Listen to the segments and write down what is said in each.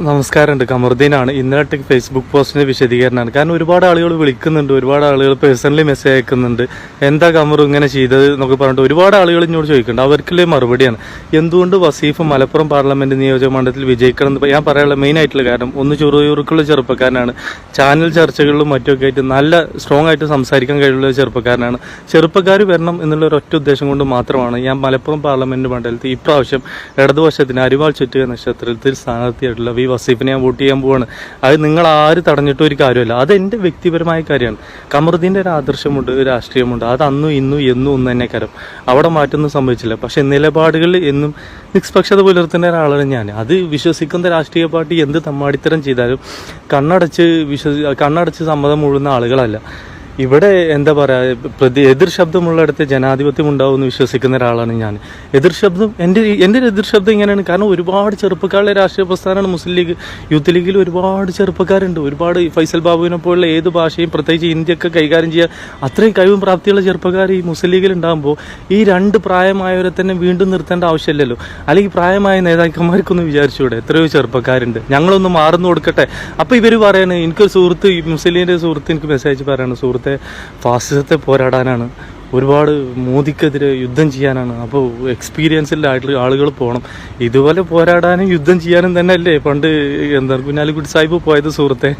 നമസ്കാരമുണ്ട്. കമറുദ്ദീനാണ്. ഇന്നലെ ഫേസ്ബുക്ക് പോസ്റ്റിന്റെ വിശദീകരണമാണ്. കാരണം ഒരുപാട് ആളുകൾ വിളിക്കുന്നുണ്ട്. ഒരുപാട് ആളുകൾ പേഴ്സണലി മെസ്സേജ് അയക്കുന്നുണ്ട്. എന്താ കമറു ഇങ്ങനെ ചെയ്തത് എന്നൊക്കെ പറഞ്ഞിട്ട് ഒരുപാട് ആളുകൾ ഇങ്ങോട്ട് ചോദിക്കുന്നുണ്ട്. അവർക്കുള്ള മറുപടിയാണ്. എന്തുകൊണ്ട് വസീഫ് മലപ്പുറം പാർലമെന്റ് നിയോജക മണ്ഡലത്തിൽ വിജയിക്കണം എന്ന് ഞാൻ പറയാനുള്ള മെയിൻ ആയിട്ടുള്ള കാരണം ഒന്ന് ചുറുചുറുക്കുള്ള ചെറുപ്പക്കാരനാണ്. ചാനൽ ചർച്ചകളിലും മറ്റൊക്കെ ആയിട്ട് നല്ല സ്ട്രോങ് ആയിട്ട് സംസാരിക്കാൻ കഴിവുള്ള ചെറുപ്പക്കാരനാണ്. ചെറുപ്പക്കാർ വരണം എന്നുള്ള ഒരു ഒറ്റ ഉദ്ദേശം കൊണ്ട് മാത്രമാണ് ഞാൻ മലപ്പുറം പാർലമെന്റ് മണ്ഡലത്തിൽ ഇപ്രാവശ്യം ഇടതുവശത്തിന് അരിവാൾ ചുറ്റുക നക്ഷത്രത്തിൽ സ്ഥാനാർത്ഥിയായിട്ടുള്ള വി വസീഫിനെ ഞാൻ വോട്ട് ചെയ്യാൻ പോവാണ്. അത് നിങ്ങൾ ആര് തടഞ്ഞിട്ടും ഒരു കാര്യമല്ല. അത് എന്റെ വ്യക്തിപരമായ കാര്യമാണ്. കമറുദ്ദീന്റെ ഒരു ആദർശമുണ്ട് ഒരു രാഷ്ട്രീയമുണ്ട്. അത് അന്നും ഇന്നും എന്നും ഒന്ന് തന്നെ കരം. അവിടെ മാറ്റൊന്നും സംഭവിച്ചില്ല. പക്ഷെ നിലപാടുകളിൽ എന്നും നിഷ്പക്ഷത പുലർത്തുന്ന ഒരാളാണ് ഞാൻ. അത് വിശ്വസിക്കുന്ന രാഷ്ട്രീയ പാർട്ടി എന്ത് തമ്മാടിത്തരം ചെയ്താലും കണ്ണടച്ച് വിശ്വസി കണ്ണടച്ച് സമ്മതം മുഴുന്ന ആളുകളല്ല. ഇവിടെ എന്താ പറയുക പ്രതി എതിർ ശബ്ദമുള്ളിടത്ത് ജനാധിപത്യം ഉണ്ടാവും എന്ന് വിശ്വസിക്കുന്ന ഒരാളാണ് ഞാൻ. എതിർ ശബ്ദം എന്റെ എന്റെ എതിർ ശബ്ദം ഇങ്ങനെയാണ്. കാരണം ഒരുപാട് ചെറുപ്പക്കാരുടെ രാഷ്ട്രീയ പ്രസ്ഥാനമാണ് മുസ്ലിം ലീഗ്. യൂത്ത് ലീഗിൽ ഒരുപാട് ചെറുപ്പക്കാരുണ്ട്. ഒരുപാട് ഫൈസൽ ബാബുവിനെ പോലുള്ള ഏത് ഭാഷയും പ്രത്യേകിച്ച് ഇന്ത്യയൊക്കെ കൈകാര്യം ചെയ്യാൻ അത്രയും കഴിവും പ്രാപ്തിയുള്ള ചെറുപ്പക്കാർ ഈ മുസ്ലിം ലീഗിൽ ഉണ്ടാകുമ്പോൾ ഈ രണ്ട് പ്രായമായവരെ തന്നെ വീണ്ടും നിർത്തേണ്ട ആവശ്യമില്ലല്ലോ. അല്ലെങ്കിൽ പ്രായമായ നേതാക്കന്മാർക്കൊന്ന് വിചാരിച്ചുകൂടെ എത്രയോ ചെറുപ്പക്കാരുണ്ട്. ഞങ്ങളൊന്ന് മാറുന്നു കൊടുക്കട്ടെ. അപ്പോൾ ഇവർ പറയണേ എനിക്കൊരു സുഹൃത്ത് ഈ ലീഗിന്റെ സുഹൃത്ത് എനിക്ക് മെസ്സേജ് പറയാണ്. സുഹൃത്തെ ഫാസിസത്തെ പോരാടാനാണ്. ഒരുപാട് മോദിക്കെതിരെ യുദ്ധം ചെയ്യാനാണ്. അപ്പോൾ എക്സ്പീരിയൻസിന്റെ ആയിട്ടുള്ള ആളുകൾ പോകണം ഇതുപോലെ പോരാടാനും യുദ്ധം ചെയ്യാനും തന്നെ അല്ലേ പണ്ട് എന്താ കുഞ്ഞാലിക്കുട്ടി സാഹിബ് പോയത് സുഹൃത്തെ.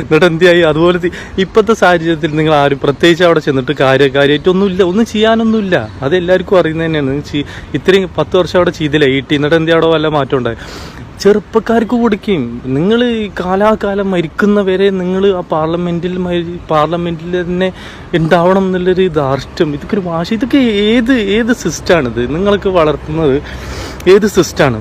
എന്നിട്ട് എന്തിയായി അതുപോലെ ഇപ്പോഴത്തെ സാഹചര്യത്തിൽ നിങ്ങൾ ആരും പ്രത്യേകിച്ച് അവിടെ ചെന്നിട്ട് കാര്യ കാര്യമായിട്ടൊന്നുമില്ല. ഒന്നും ചെയ്യാനൊന്നുമില്ല. അത് എല്ലാവർക്കും അറിയുന്നത് തന്നെയാണ്. ഇത്രയും പത്ത് വർഷം അവിടെ ചെയ്തില്ല? ഈ ടി എന്നിട്ട് എന്തിയാ അവിടെ വല്ല മാറ്റം ഉണ്ടായി. ചെറുപ്പക്കാർക്ക് കൊടുക്കുകയും നിങ്ങൾ കാലാകാലം മരിക്കുന്നവരെ നിങ്ങൾ ആ പാർലമെന്റിൽ പാർലമെന്റിൽ തന്നെ ഉണ്ടാവണം എന്നുള്ളൊരു ധാർഷ്ട്യം ഇതൊക്കെ ഒരു വാശി. ഇതൊക്കെ ഏത് ഏത് സിസ്റ്റാണിത്? നിങ്ങൾക്ക് വളർത്തുന്നത് ഏത് സിസ്റ്റാണ്?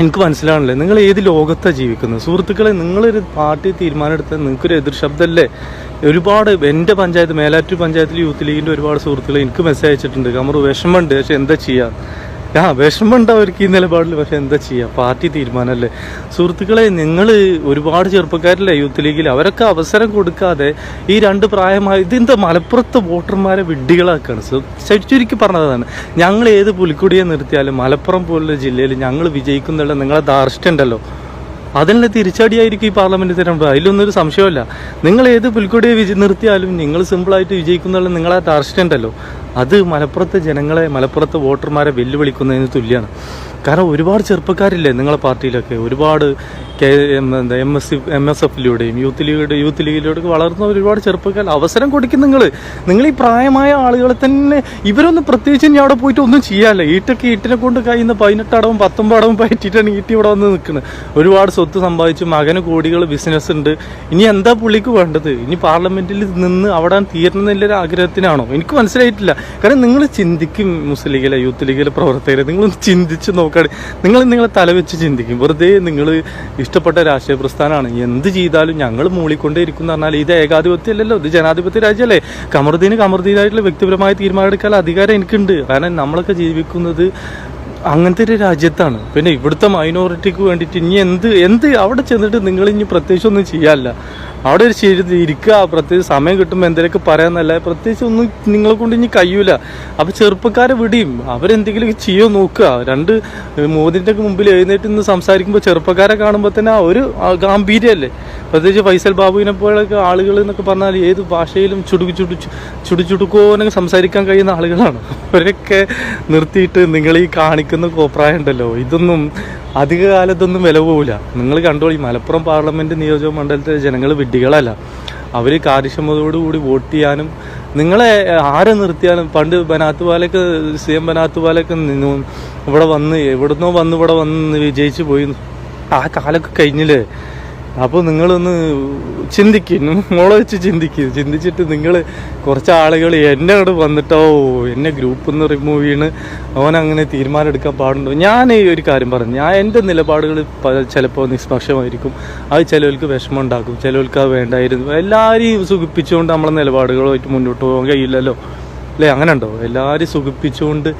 എനിക്ക് മനസ്സിലാവണല്ലേ. നിങ്ങൾ ഏത് ലോകത്താണ് ജീവിക്കുന്നത്? സുഹൃത്തുക്കളെ നിങ്ങളൊരു പാർട്ടി തീരുമാനം എടുത്താൽ നിങ്ങൾക്കൊരു എതിർ ശബ്ദമല്ലേ? ഒരുപാട് എന്റെ പഞ്ചായത്ത് മേലാറ്റൂർ പഞ്ചായത്തിൽ യൂത്ത് ലീഗിന്റെ ഒരുപാട് സുഹൃത്തുക്കൾ എനിക്ക് മെസ്സേജ് അയച്ചിട്ടുണ്ട്. കമർ വിഷമമുണ്ട്. പക്ഷെ എന്താ ചെയ്യുക ആ വിഷമമുണ്ട് അവർക്ക് ഈ നിലപാടിൽ പക്ഷെ എന്താ ചെയ്യുക പാർട്ടി തീരുമാനമല്ലേ സുഹൃത്തുക്കളെ നിങ്ങൾ ഒരുപാട് ചെറുപ്പക്കാരില്ലേ യൂത്ത് ലീഗിൽ അവരൊക്കെ അവസരം കൊടുക്കാതെ ഈ രണ്ട് പ്രായമായ ഇതെന്താ മലപ്പുറത്തെ വോട്ടർമാരെ വിഡ്ഢികളാക്കാണ്? ചുരുക്കി പറഞ്ഞതാണ്. ഞങ്ങൾ ഏത് പുലിക്കുടിയെ നിർത്തിയാലും മലപ്പുറം പോലുള്ള ജില്ലയിൽ ഞങ്ങൾ വിജയിക്കുന്നുള്ള നിങ്ങളെ ദാർഷ്ടണ്ടല്ലോ അതിനുള്ള തിരിച്ചടിയായിരിക്കും ഈ പാർലമെന്റ് തിരഞ്ഞെടുപ്പ് അതിലൊന്നും ഒരു സംശയമല്ല നിങ്ങൾ ഏത് പുൽക്കൊടിയെ വിജ നിർത്തിയാലും നിങ്ങൾ സിമ്പിളായിട്ട് വിജയിക്കുന്നുള്ള നിങ്ങളെ ധാർഷ്ട്യം ഉണ്ടല്ലോ അത് മലപ്പുറത്തെ ജനങ്ങളെ മലപ്പുറത്തെ വോട്ടർമാരെ വെല്ലുവിളിക്കുന്നതിന് തുല്യമാണ് കാരണം ഒരുപാട് ചെറുപ്പക്കാരില്ലേ നിങ്ങളെ പാർട്ടിയിലൊക്കെ? ഒരുപാട് കെ എന്താ എം എസ് എം എസ് എഫിലൂടെയും യൂത്ത് ലീഗിലൂടെ യൂത്ത് ലീഗിലൂടെ വളർന്ന ഒരുപാട് ചെറുപ്പക്കാർ അവസരം കൊടുക്കും നിങ്ങൾ നിങ്ങൾ ഈ പ്രായമായ ആളുകളെ തന്നെ ഇവരൊന്നും പ്രത്യേകിച്ച് ഇനി അവിടെ പോയിട്ട് ഒന്നും ചെയ്യാല്ല ഈട്ടൊക്കെ ഈട്ടിനെ കൊണ്ട് കഴിയുന്ന പതിനെട്ടടവും പത്തൊമ്പടവും പറ്റിയിട്ടാണ് ഈട്ടി ഇവിടെ വന്ന് നിൽക്കുന്നത് ഒരുപാട് സ്വത്ത് സമ്പാദിച്ചു മകന് കോടികൾ ബിസിനസ് ഉണ്ട്. ഇനി എന്താ പുള്ളിക്ക് വേണ്ടത്? ഇനി പാർലമെന്റിൽ നിന്ന് അവിടെ തീരണമെന്നുള്ളൊരു ആഗ്രഹത്തിനാണോ? എനിക്ക് മനസ്സിലായിട്ടില്ല. കാരണം നിങ്ങൾ ചിന്തിക്കും മുസ്ലിം ലീഗിലെ യൂത്ത് ലീഗിലെ പ്രവർത്തകരെ നിങ്ങളൊന്ന് ചിന്തിച്ച് നോക്കാണ് നിങ്ങൾ നിങ്ങളെ തല വെച്ച് ചിന്തിക്കും. വെറുതെ നിങ്ങൾ ഇഷ്ടപ്പെട്ട രാഷ്ട്രീയ പ്രസ്ഥാനമാണ്. എന്ത് ചെയ്താലും ഞങ്ങൾ മൂളിക്കൊണ്ടേ ഇരിക്കും എന്ന് പറഞ്ഞാൽ ഇത് ഏകാധിപത്യമല്ലല്ലോ ഇത് ജനാധിപത്യ രാജ്യമല്ലേ? കമറുദ്ദീന് കമറുദ്ദീനായിട്ടുള്ള വ്യക്തിപരമായ തീരുമാനം എടുക്കാൻ അധികാരം എനിക്കുണ്ട്. കാരണം നമ്മളൊക്കെ ജീവിക്കുന്നത് അങ്ങനത്തെ ഒരു രാജ്യത്താണ്. പിന്നെ ഇവിടുത്തെ മൈനോറിറ്റിക്ക് വേണ്ടിയിട്ട് ഇനി എന്ത് എന്ത് അവിടെ ചെന്നിട്ട് നിങ്ങൾ ഇനി പ്രത്യേകിച്ചൊന്നും ചെയ്യാല്ല അവിടെ ഒരു ശരി ഇരിക്കുക പ്രത്യേകിച്ച് സമയം കിട്ടുമ്പോൾ എന്തെങ്കിലുമൊക്കെ പറയാമെന്നല്ല പ്രത്യേകിച്ച് ഒന്നും നിങ്ങളെ കൊണ്ട് ഇനി കഴിയൂല. അപ്പൊ ചെറുപ്പക്കാരെ വിടിയും അവരെന്തെങ്കിലും ചെയ്യോ നോക്കുക. രണ്ട് മോദിന്റെ മുമ്പിൽ എഴുന്നേറ്റ് നിന്ന് സംസാരിക്കുമ്പോൾ ചെറുപ്പക്കാരെ കാണുമ്പോൾ തന്നെ ഒരു ഗാംഭീര്യമല്ലേ? പ്രത്യേകിച്ച് ഫൈസൽ ബാബുവിനെ പോലെയൊക്കെ ആളുകൾ എന്നൊക്കെ പറഞ്ഞാൽ ഏത് ഭാഷയിലും ചുടുക്കു ചുടു ചുടു ചുടുക്കോനൊക്കെ സംസാരിക്കാൻ കഴിയുന്ന ആളുകളാണ്. അവരൊക്കെ നിർത്തിയിട്ട് നിങ്ങൾ ഈ കാണിക്കുന്ന കോപ്രായം ഉണ്ടല്ലോ ഇതൊന്നും അധിക കാലത്തൊന്നും വില പോവില്ല. നിങ്ങൾ കണ്ടോളി മലപ്പുറം പാർലമെന്റ് നിയോജക മണ്ഡലത്തിലെ ജനങ്ങൾ വിഡ്ഢികളല്ല. അവർ കാര്യക്ഷമതയോടുകൂടി വോട്ട് ചെയ്യാനും നിങ്ങളെ ആരെ നിർത്തിയാലും പണ്ട് ബനാത്ത് പാലൊക്കെ സി എം ബനാത്ത് പാലൊക്കെ ഇവിടെ വന്ന് എവിടുന്നോ വന്ന് ഇവിടെ വന്ന് വിജയിച്ചു പോയി. ആ കാലൊക്കെ കഴിഞ്ഞില്ലേ? അപ്പോൾ നിങ്ങളൊന്ന് ചിന്തിക്കും. മോളെ വെച്ച് ചിന്തിക്കും. ചിന്തിച്ചിട്ട് നിങ്ങൾ കുറച്ച് ആളുകൾ എന്നെ അവിടെ വന്നിട്ടോ എന്നെ ഗ്രൂപ്പിൽ നിന്ന് റിമൂവ് ചെയ്യണ്. അവൻ അങ്ങനെ തീരുമാനം എടുക്കാൻ പാടുണ്ടോ? ഞാൻ ഈ ഒരു കാര്യം പറഞ്ഞു. ഞാൻ എന്റെ നിലപാടുകൾ ചിലപ്പോൾ നിഷ്പക്ഷമായിരിക്കും. അത് ചിലവർക്ക് വിഷമം ഉണ്ടാക്കും. ചിലവർക്ക് അത് വേണ്ടായിരുന്നു. എല്ലാവരെയും സുഖിപ്പിച്ചുകൊണ്ട് നമ്മളെ നിലപാടുകളുമായിട്ട് മുന്നോട്ട് പോകാൻ കഴിയില്ലല്ലോ. അല്ലേ അങ്ങനെ ഉണ്ടോ എല്ലാവരും സുഖിപ്പിച്ചുകൊണ്ട്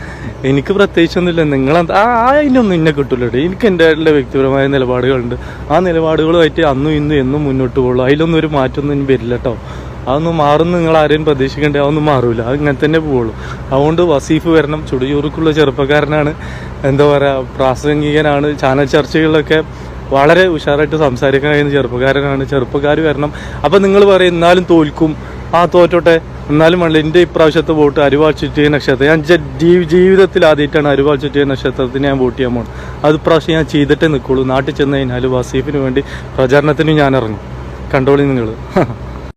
എനിക്ക് പ്രത്യേകിച്ചൊന്നുമില്ല. നിങ്ങൾ ആ അതിനൊന്നും എന്നെ കിട്ടില്ല എനിക്ക് എന്റെ വ്യക്തിപരമായ നിലപാടുകളുണ്ട്. ആ നിലപാടുകളുമായിട്ട് അന്നും ഇന്നും എന്നും മുന്നോട്ട് പോകുള്ളൂ. അതിലൊന്നും ഒരു മാറ്റമൊന്നും ഇനി വരില്ല കേട്ടോ. അതൊന്നും മാറുന്ന നിങ്ങൾ ആരെയും പ്രതീക്ഷിക്കേണ്ട അതൊന്നും മാറൂല. അത് ഇങ്ങനെ തന്നെ പോവുള്ളൂ. അതുകൊണ്ട് വസീഫ് വരണം. ചുടുചൂറുക്കുള്ള ചെറുപ്പക്കാരനാണ്. എന്താ പറയുക പ്രാസംഗികനാണ്. ചാനൽ ചർച്ചകളിലൊക്കെ വളരെ ഉഷാറായിട്ട് സംസാരിക്കാൻ കഴിയുന്ന ചെറുപ്പക്കാരനാണ്. ചെറുപ്പക്കാർ വരണം. അപ്പം നിങ്ങൾ പറയും എന്നാലും തോൽക്കും. ആ തോറ്റോട്ടെ. എന്നാലും വേണ്ട എന്റെ ഇപ്രാവശ്യത്തെ വോട്ട് അരിവാൾ ചുറ്റിയ നക്ഷത്രം. ഞാൻ ജീവിതത്തിൽ ആദ്യമായിട്ടാണ് അരിവാൾ ചുറ്റിയ നക്ഷത്രത്തിന് ഞാൻ വോട്ട് ചെയ്യാൻ പോകുന്നത് അത് ഇപ്രാവശ്യം ഞാൻ ചെയ്തിട്ടേ നിൽക്കുള്ളൂ. നാട്ടിൽ ചെന്ന് കഴിഞ്ഞാൽ വസീഫിന് വേണ്ടി പ്രചാരണത്തിന് ഞാൻ ഇറങ്ങും. കണ്ടോളി നിങ്ങൾ.